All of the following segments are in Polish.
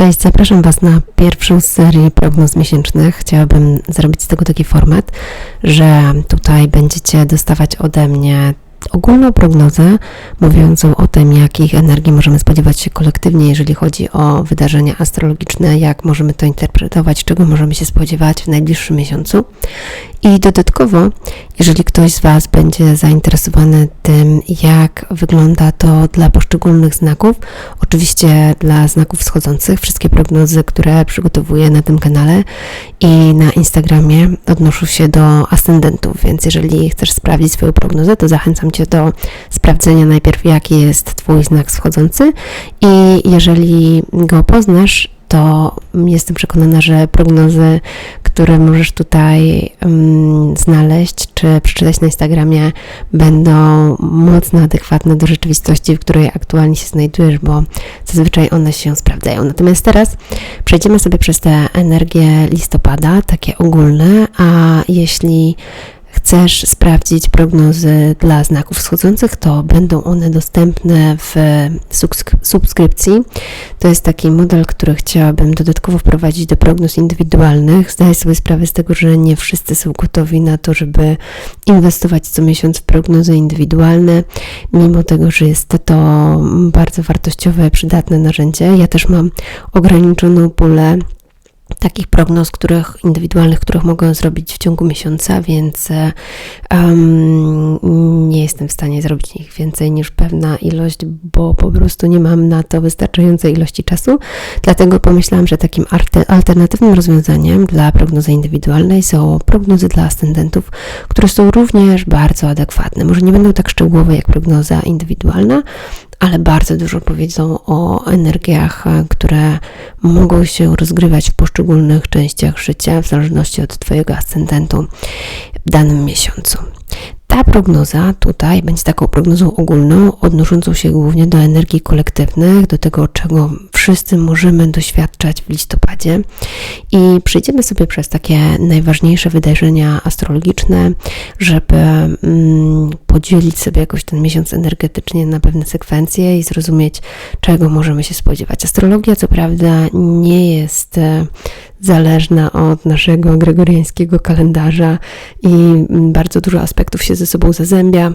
Cześć, zapraszam Was na pierwszą z serii prognoz miesięcznych. Chciałabym zrobić z tego taki format, że tutaj będziecie dostawać ode mnie ogólną prognozę mówiącą o tym, jakich energii możemy spodziewać się kolektywnie, jeżeli chodzi o wydarzenia astrologiczne, jak możemy to interpretować, czego możemy się spodziewać w najbliższym miesiącu. I dodatkowo, jeżeli ktoś z Was będzie zainteresowany tym, jak wygląda to dla poszczególnych znaków, oczywiście dla znaków wschodzących, wszystkie prognozy, które przygotowuję na tym kanale i na Instagramie odnoszą się do ascendentów, więc jeżeli chcesz sprawdzić swoją prognozę, to zachęcam Cię do sprawdzenia najpierw, jaki jest Twój znak wschodzący. I jeżeli go poznasz, to jestem przekonana, że prognozy, które możesz tutaj um, znaleźć czy przeczytać na Instagramie, będą mocno adekwatne do rzeczywistości, w której aktualnie się znajdujesz, bo zazwyczaj one się sprawdzają. Natomiast teraz przejdziemy sobie przez te energie listopada, takie ogólne, a jeśli chcesz sprawdzić prognozy dla znaków wschodzących, to będą one dostępne w subskrypcji. To jest taki model, który chciałabym dodatkowo wprowadzić do prognoz indywidualnych. Zdaję sobie sprawę z tego, że nie wszyscy są gotowi na to, żeby inwestować co miesiąc w prognozy indywidualne, mimo tego, że jest to bardzo wartościowe, przydatne narzędzie. Ja też mam ograniczoną pulę takich prognoz, których indywidualnych, których mogę zrobić w ciągu miesiąca, więc um, nie jestem w stanie zrobić ich więcej niż pewna ilość, bo po prostu nie mam na to wystarczającej ilości czasu. Dlatego pomyślałam, że takim alternatywnym rozwiązaniem dla prognozy indywidualnej są prognozy dla ascendentów, które są również bardzo adekwatne. Może nie będą tak szczegółowe jak prognoza indywidualna, ale bardzo dużo powiedzą o energiach, e, które mogą się rozgrywać w poszczególnych częściach życia, w zależności od Twojego ascendentu w danym miesiącu. Ta prognoza tutaj będzie taką prognozą ogólną, odnoszącą się głównie do energii kolektywnych, do tego, czego wszyscy możemy doświadczać w listopadzie. I przejdziemy sobie przez takie najważniejsze wydarzenia astrologiczne, żeby mm, podzielić sobie jakoś ten miesiąc energetycznie na pewne sekwencje i zrozumieć, czego możemy się spodziewać. Astrologia, co prawda, nie jest zależna od naszego gregoriańskiego kalendarza i bardzo dużo aspektów się ze sobą zazębia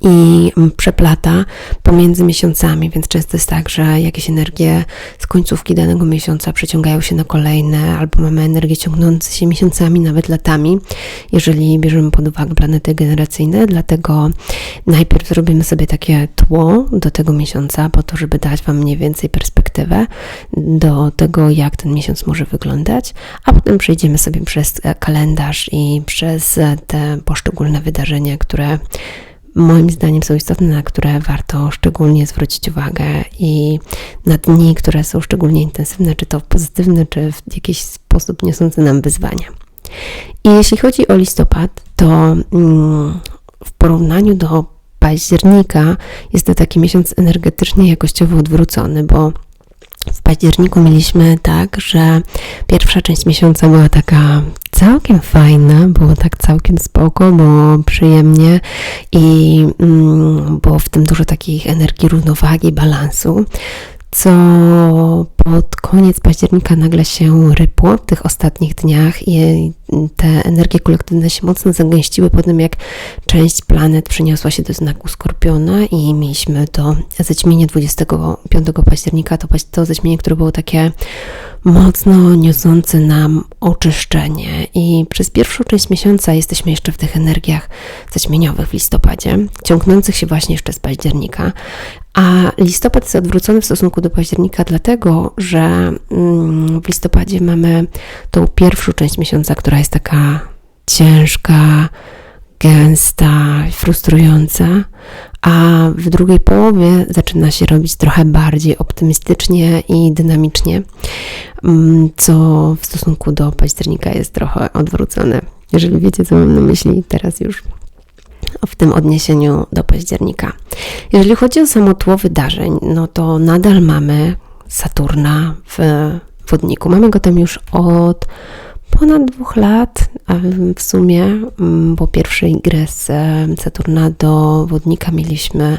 i przeplata pomiędzy miesiącami, więc często jest tak, że jakieś energie z końcówki danego miesiąca przeciągają się na kolejne, albo mamy energię ciągnące się miesiącami, nawet latami, jeżeli bierzemy pod uwagę planety generacyjne. Dlatego najpierw zrobimy sobie takie tło do tego miesiąca, po to, żeby dać Wam mniej więcej perspektywę do tego, jak ten miesiąc może wyglądać, a potem przejdziemy sobie przez kalendarz i przez te poszczególne wydarzenia, które moim zdaniem są istotne, na które warto szczególnie zwrócić uwagę i na dni, które są szczególnie intensywne, czy to w pozytywny, czy w jakiś sposób niosący nam wyzwania. I jeśli chodzi o listopad, to mm, w porównaniu do października jest to taki miesiąc energetycznie jakościowo odwrócony, bo w październiku mieliśmy tak, że pierwsza część miesiąca była taka całkiem fajna, było tak całkiem spoko, było przyjemnie i mm, było w tym dużo takich energii równowagi, balansu co pod koniec października nagle się rypło w tych ostatnich dniach i te energie kolektywne się mocno zagęściły po tym, jak część planet przeniosła się do znaku Skorpiona i mieliśmy to zaćmienie 25 października, to, to zaćmienie, które było takie mocno niosące nam oczyszczenie. I przez pierwszą część miesiąca jesteśmy jeszcze w tych energiach zaćmieniowych w listopadzie, ciągnących się właśnie jeszcze z października, a listopad jest odwrócony w stosunku do października, dlatego że mm, w listopadzie mamy tą pierwszą część miesiąca, która jest taka ciężka, gęsta, frustrująca, a w drugiej połowie zaczyna się robić trochę bardziej optymistycznie i dynamicznie, mm, co w stosunku do października jest trochę odwrócone. Jeżeli wiecie, co mam na myśli, teraz już w tym odniesieniu do października. Jeżeli chodzi o samo tło wydarzeń, no to nadal mamy Saturna w wodniku. Mamy go tam już od ponad dwóch lat, w sumie, mm, bo pierwszy ingres Saturna do wodnika mieliśmy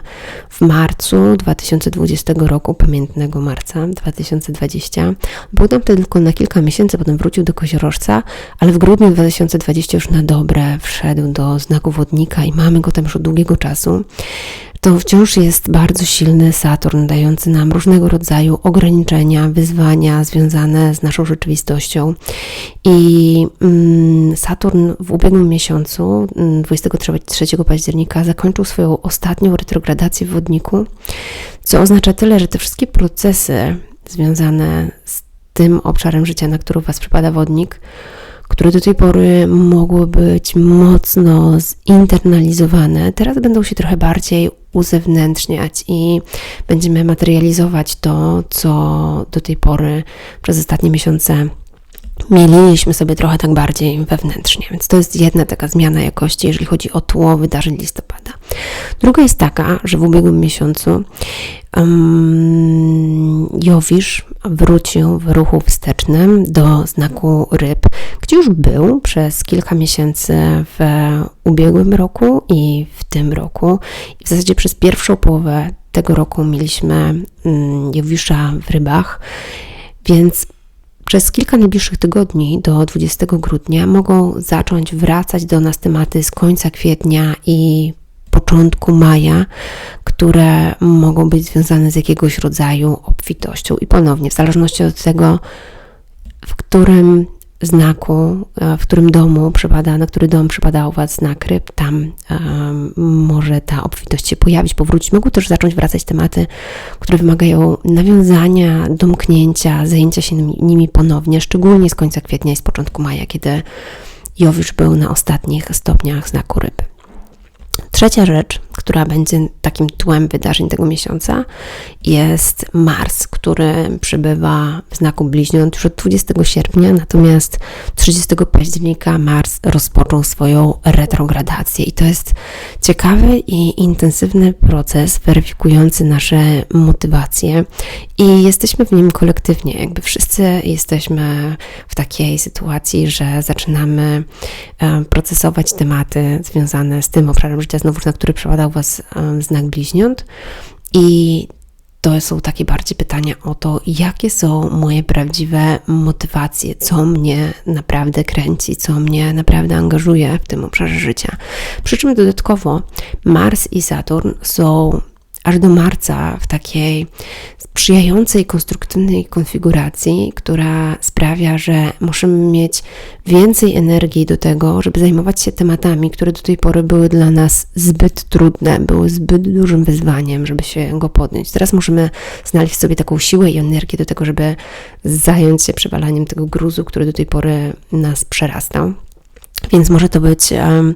w marcu 2020 roku, pamiętnego marca 2020. Był tam tylko na kilka miesięcy, potem wrócił do koziorożca, ale w grudniu 2020 już na dobre wszedł do znaku wodnika i mamy go tam już od długiego czasu to wciąż jest bardzo silny Saturn, dający nam różnego rodzaju ograniczenia, wyzwania związane z naszą rzeczywistością. I mm, Saturn w ubiegłym miesiącu, 23 mm, października, zakończył swoją ostatnią retrogradację w wodniku, co oznacza tyle, że te wszystkie procesy związane z tym obszarem życia, na który Was przypada wodnik, które do tej pory mogły być mocno zinternalizowane, teraz będą się trochę bardziej uzewnętrzniać i będziemy materializować to, co do tej pory przez ostatnie miesiące mieliliśmy sobie trochę tak bardziej wewnętrznie. Więc to jest jedna taka zmiana jakości, jeżeli chodzi o tło wydarzeń listopada. Druga jest taka, że w ubiegłym miesiącu um, Jowisz wrócił w ruchu wstecznym do znaku ryb, gdzie już był przez kilka miesięcy w ubiegłym roku i w tym roku. I w zasadzie przez pierwszą połowę tego roku mieliśmy um, Jowisza w rybach, więc przez kilka najbliższych tygodni do 20 grudnia mogą zacząć wracać do nas tematy z końca kwietnia i początku maja, które mogą być związane z jakiegoś rodzaju obfitością. I ponownie, w zależności od tego, w którym znaku, e, w którym domu przypada, na który dom przypada u Was znak ryb, tam może ta obfitość się pojawić, powrócić. Mogą też zacząć wracać tematy, które wymagają nawiązania, domknięcia, zajęcia się nimi ponownie, szczególnie z końca kwietnia i z początku maja, kiedy Jowisz był na ostatnich stopniach znaku ryb. Trzecia rzecz, która będzie takim tłem wydarzeń tego miesiąca, jest Mars, który przybywa w znaku bliźniąt już od 20 sierpnia, natomiast 30 października Mars rozpoczął swoją retrogradację. I to jest ciekawy i intensywny proces weryfikujący nasze motywacje. I jesteśmy w nim kolektywnie, jakby wszyscy jesteśmy w takiej sytuacji, że zaczynamy e, procesować tematy związane z tym obszarem życia, znowu na który przepadał Was znak bliźniąt i to są takie bardziej pytania o to, jakie są moje prawdziwe motywacje, co mnie naprawdę kręci, co mnie naprawdę angażuje w tym obszarze życia. Przy czym dodatkowo Mars i Saturn są aż do marca w takiej sprzyjającej, konstruktywnej konfiguracji, która sprawia, że możemy mieć więcej energii do tego, żeby zajmować się tematami, które do tej pory były dla nas zbyt trudne, były zbyt dużym wyzwaniem, żeby się go podjąć. Teraz możemy znaleźć w sobie taką siłę i energię do tego, żeby zająć się przewalaniem tego gruzu, który do tej pory nas przerastał. Więc może to być um,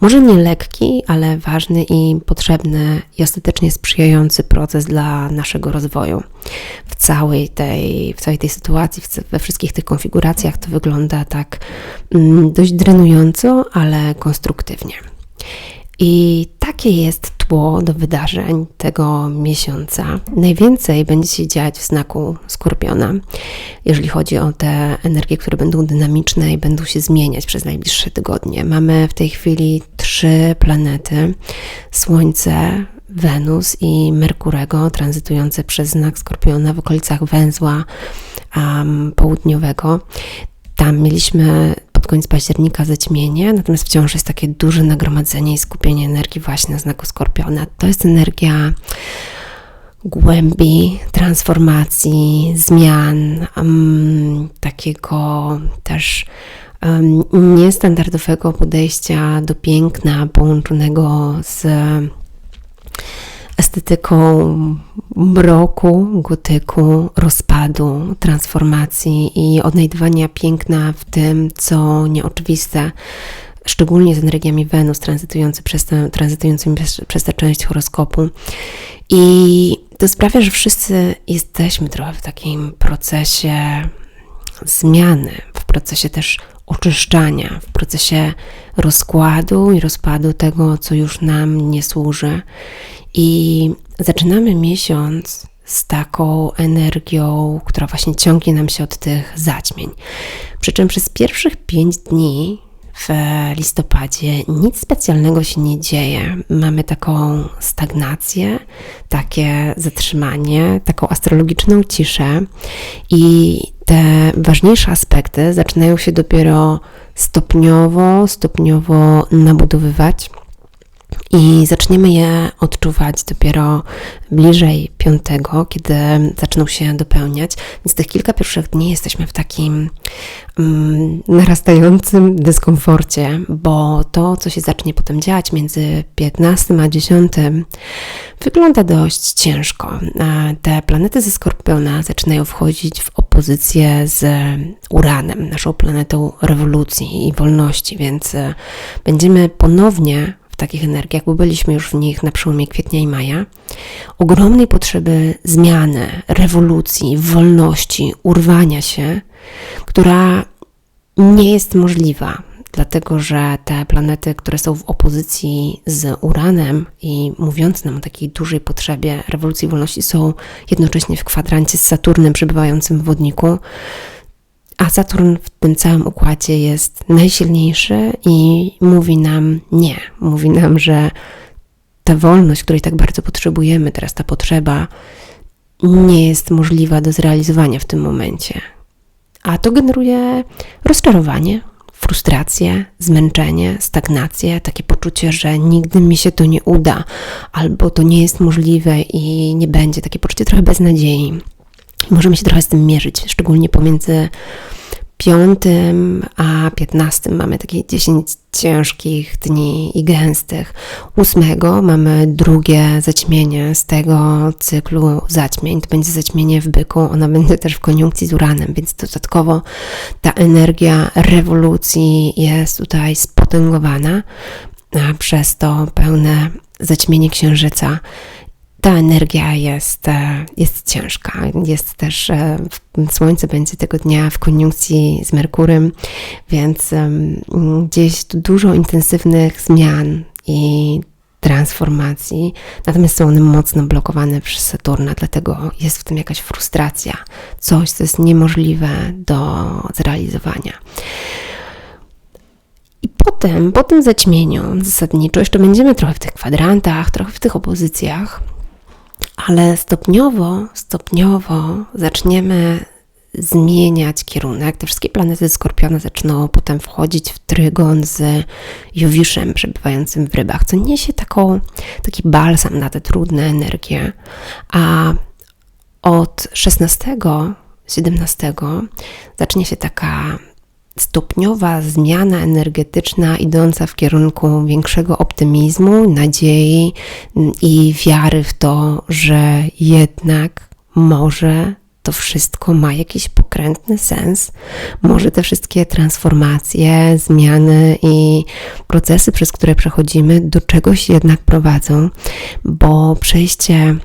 może nie lekki, ale ważny i potrzebny i ostatecznie sprzyjający proces dla naszego rozwoju. W całej tej, w całej tej sytuacji, we wszystkich tych konfiguracjach to wygląda tak mm, dość drenująco, ale konstruktywnie. I takie jest do wydarzeń tego miesiąca. Najwięcej będzie się dziać w znaku skorpiona, jeżeli chodzi o te energie, które będą dynamiczne i będą się zmieniać przez najbliższe tygodnie. Mamy w tej chwili trzy planety: Słońce, Wenus i Merkurego, tranzytujące przez znak skorpiona w okolicach węzła um, południowego. Tam mieliśmy koniec października zaćmienie, natomiast wciąż jest takie duże nagromadzenie i skupienie energii właśnie na znaku skorpiona. To jest energia głębi, transformacji, zmian, um, takiego też um, niestandardowego podejścia do piękna połączonego z estetyką mroku, gotyku, rozpadu, transformacji i odnajdywania piękna w tym, co nieoczywiste, szczególnie z energiami Wenus tranzytujący przez te, tranzytującymi przez tę część horoskopu. I to sprawia, że wszyscy jesteśmy trochę w takim procesie zmiany, w procesie też oczyszczania, w procesie rozkładu i rozpadu tego, co już nam nie służy. I zaczynamy miesiąc z taką energią, która właśnie ciągnie nam się od tych zaćmień. Przy czym przez pierwszych pięć dni w listopadzie nic specjalnego się nie dzieje. Mamy taką stagnację, takie zatrzymanie, taką astrologiczną ciszę i te ważniejsze aspekty zaczynają się dopiero stopniowo, stopniowo nabudowywać i zaczniemy je odczuwać dopiero bliżej piątego, kiedy zaczną się dopełniać. Więc tych kilka pierwszych dni jesteśmy w takim um, narastającym dyskomforcie, bo to, co się zacznie potem dziać między 15 a 10, wygląda dość ciężko. Te planety ze Skorpiona zaczynają wchodzić w opozycję z Uranem, naszą planetą rewolucji i wolności, więc e, będziemy ponownie takich energiach, bo byliśmy już w nich na przełomie kwietnia i maja, ogromnej potrzeby zmiany, rewolucji, wolności, urwania się, która nie jest możliwa, dlatego że te planety, które są w opozycji z Uranem i mówiąc nam o takiej dużej potrzebie rewolucji wolności, są jednocześnie w kwadrancie z Saturnem przebywającym w wodniku, a Saturn w tym całym układzie jest najsilniejszy i mówi nam nie. Mówi nam, że ta wolność, której tak bardzo potrzebujemy, teraz ta potrzeba, nie jest możliwa do zrealizowania w tym momencie. A to generuje rozczarowanie, frustrację, zmęczenie, stagnację, takie poczucie, że nigdy mi się to nie uda, albo to nie jest możliwe i nie będzie, takie poczucie trochę beznadziei. Możemy się trochę z tym mierzyć, szczególnie pomiędzy piątym a piętnastym mamy takie 10 ciężkich dni i gęstych. Ósmego mamy drugie zaćmienie z tego cyklu zaćmień. To będzie zaćmienie w byku, ona będzie też w koniunkcji z Uranem, więc dodatkowo ta energia rewolucji jest tutaj spotęgowana przez to pełne zaćmienie księżyca ta energia jest, e, jest ciężka. Jest też, e, Słońce będzie tego dnia w koniunkcji z Merkurem, więc gdzieś dużo intensywnych zmian i transformacji, natomiast są one mocno blokowane przez Saturna, dlatego jest w tym jakaś frustracja, coś, co jest niemożliwe do zrealizowania. I potem, po tym zaćmieniu zasadniczo, jeszcze będziemy trochę w tych kwadrantach, trochę w tych opozycjach, ale stopniowo, stopniowo zaczniemy zmieniać kierunek. Te wszystkie planety Skorpiona zaczną potem wchodzić w trygon z Jowiszem przebywającym w rybach, co niesie taką, taki balsam na te trudne energie. A od 16, 17 zacznie się taka stopniowa zmiana energetyczna idąca w kierunku większego optymizmu, nadziei i wiary w to, że jednak może to wszystko ma jakiś pokrętny sens. Może te wszystkie transformacje, zmiany i procesy, przez które przechodzimy, do czegoś jednak prowadzą, bo przejście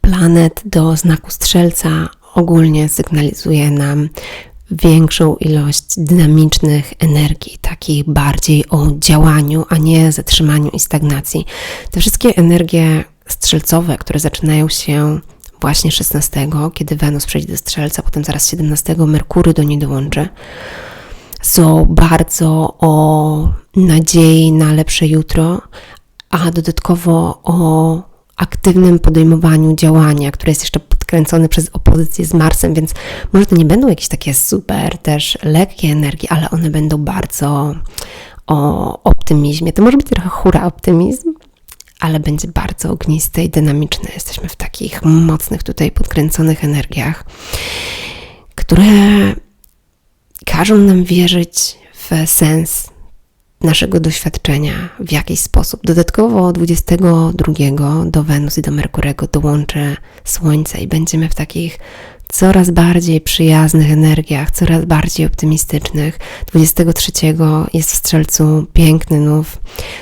planet do znaku strzelca ogólnie sygnalizuje nam większą ilość dynamicznych energii, takich bardziej o działaniu, a nie zatrzymaniu i stagnacji. Te wszystkie energie strzelcowe, które zaczynają się właśnie 16, kiedy Wenus przejdzie do strzelca, potem zaraz 17 Merkury do niej dołączy, są bardzo o nadziei na lepsze jutro, a dodatkowo o aktywnym podejmowaniu działania, które jest jeszcze podkręcone przez opozycję z Marsem, więc może to nie będą jakieś takie super też lekkie energie, ale one będą bardzo o optymizmie. To może być trochę hura optymizm, ale będzie bardzo ognisty i dynamiczny. Jesteśmy w takich mocnych tutaj podkręconych energiach, które każą nam wierzyć w sens naszego doświadczenia w jakiś sposób. Dodatkowo 22 do Wenus i do Merkurego dołączy Słońce i będziemy w takich coraz bardziej przyjaznych energiach, coraz bardziej optymistycznych. 23 jest w Strzelcu piękny nów.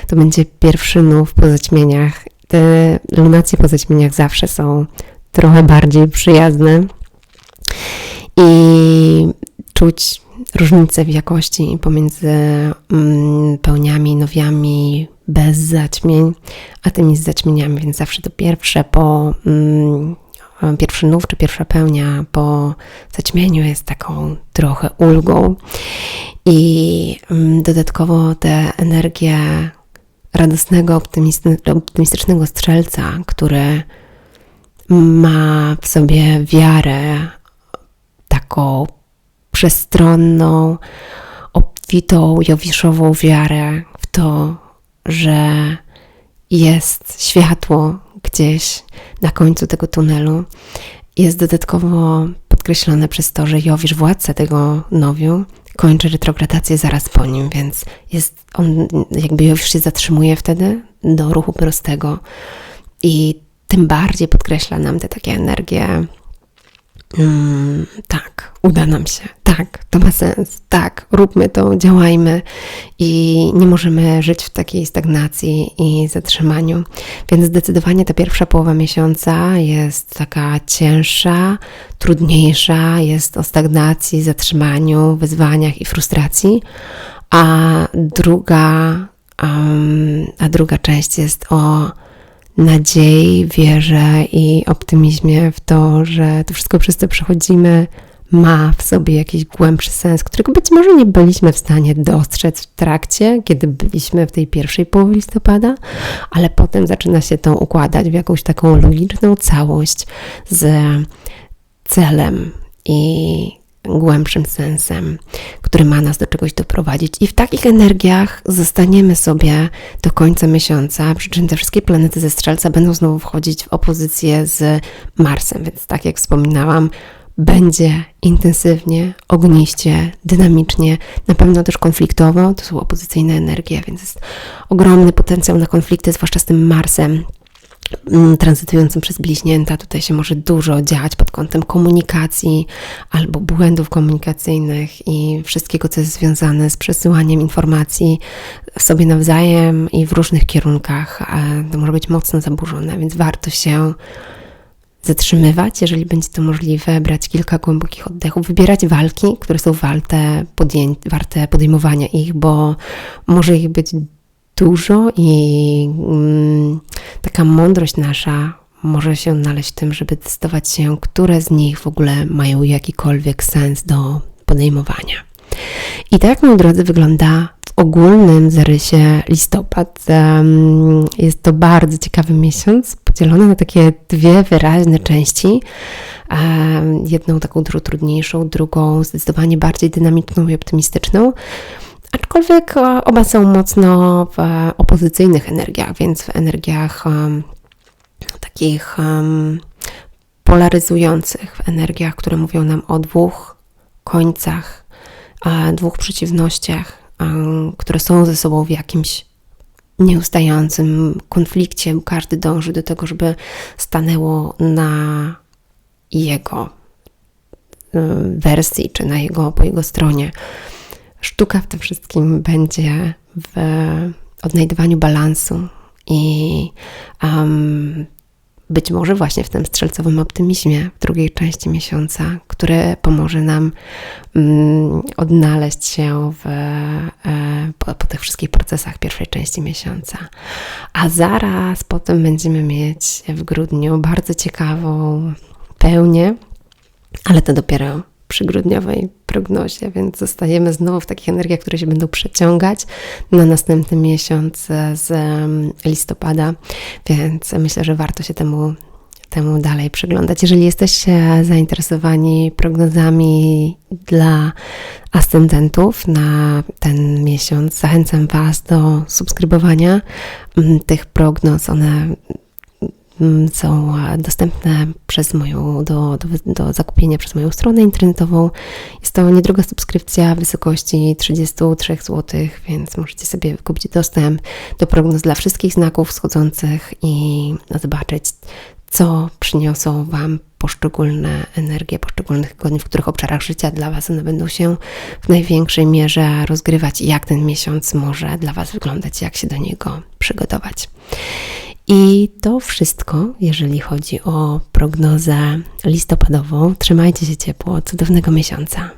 To będzie pierwszy nów po zaćmieniach. Te lunacje po zaćmieniach zawsze są trochę bardziej przyjazne i czuć różnice w jakości pomiędzy mm, pełniami, nowiami bez zaćmień, a tymi z zaćmieniami, więc zawsze to pierwsze po mm, pierwszy nów czy pierwsza pełnia po zaćmieniu jest taką trochę ulgą. I mm, dodatkowo te energie radosnego, optymistycznego strzelca, który ma w sobie wiarę taką przestronną, obfitą, jowiszową wiarę w to, że jest światło gdzieś na końcu tego tunelu. Jest dodatkowo podkreślone przez to, że Jowisz, władca tego nowiu, kończy retrogradację zaraz po nim, więc jest on, jakby Jowisz się zatrzymuje wtedy do ruchu prostego i tym bardziej podkreśla nam te takie energie Mm, tak, uda nam się, tak, to ma sens, tak, róbmy to, działajmy i nie możemy żyć w takiej stagnacji i zatrzymaniu. Więc zdecydowanie ta pierwsza połowa miesiąca jest taka cięższa, trudniejsza, jest o stagnacji, zatrzymaniu, wyzwaniach i frustracji, a druga, um, a druga część jest o nadziei, wierze i optymizmie w to, że to wszystko, przez co przechodzimy, ma w sobie jakiś głębszy sens, którego być może nie byliśmy w stanie dostrzec w trakcie, kiedy byliśmy w tej pierwszej połowie listopada, ale potem zaczyna się to układać w jakąś taką logiczną całość z celem i głębszym sensem, który ma nas do czegoś doprowadzić. I w takich energiach zostaniemy sobie do końca miesiąca, przy czym te wszystkie planety ze strzelca będą znowu wchodzić w opozycję z Marsem. Więc tak jak wspominałam, będzie intensywnie, ogniście, dynamicznie, na pewno też konfliktowo. To są opozycyjne energie, więc jest ogromny potencjał na konflikty, zwłaszcza z tym Marsem tranzytującym przez bliźnięta. Tutaj się może dużo dziać pod kątem komunikacji albo błędów komunikacyjnych i wszystkiego, co jest związane z przesyłaniem informacji sobie nawzajem i w różnych kierunkach. To może być mocno zaburzone, więc warto się zatrzymywać, jeżeli będzie to możliwe, brać kilka głębokich oddechów, wybierać walki, które są warte podejmowania ich, bo może ich być dużo i mm, taka mądrość nasza może się znaleźć w tym, żeby testować się, które z nich w ogóle mają jakikolwiek sens do podejmowania. I tak, moi drodzy, wygląda w ogólnym zarysie listopad. Jest to bardzo ciekawy miesiąc, podzielony na takie dwie wyraźne części. Jedną taką trudniejszą, drugą zdecydowanie bardziej dynamiczną i optymistyczną. Aczkolwiek e, oba są mocno w opozycyjnych energiach, więc w energiach um, takich um, polaryzujących, w energiach, które mówią nam o dwóch końcach, a dwóch przeciwnościach, um, które są ze sobą w jakimś nieustającym konflikcie. Każdy dąży do tego, żeby stanęło na jego wersji, czy na jego, po jego stronie. Sztuka w tym wszystkim będzie w odnajdywaniu balansu i um, być może właśnie w tym strzelcowym optymizmie w drugiej części miesiąca, który pomoże nam um, odnaleźć się w, e, po, po, tych wszystkich procesach pierwszej części miesiąca. A zaraz potem będziemy mieć w grudniu bardzo ciekawą pełnię, ale to dopiero przy grudniowej prognozie, więc zostajemy znowu w takich energiach, które się będą przeciągać na następny miesiąc z listopada, więc myślę, że warto się temu temu dalej przyglądać. Jeżeli jesteście zainteresowani prognozami dla ascendentów na ten miesiąc, zachęcam Was do subskrybowania tych prognoz. One są dostępne przez moją, do, do, do zakupienia przez moją stronę internetową. Jest to niedroga subskrypcja w wysokości 33 zł, więc możecie sobie kupić dostęp do prognoz dla wszystkich znaków wschodzących i zobaczyć, co przyniosą Wam poszczególne energie poszczególnych tygodni, w których obszarach życia dla Was one będą się w największej mierze rozgrywać i jak ten miesiąc może dla Was wyglądać, jak się do niego przygotować. I to wszystko, jeżeli chodzi o prognozę listopadową. Trzymajcie się ciepło, cudownego miesiąca.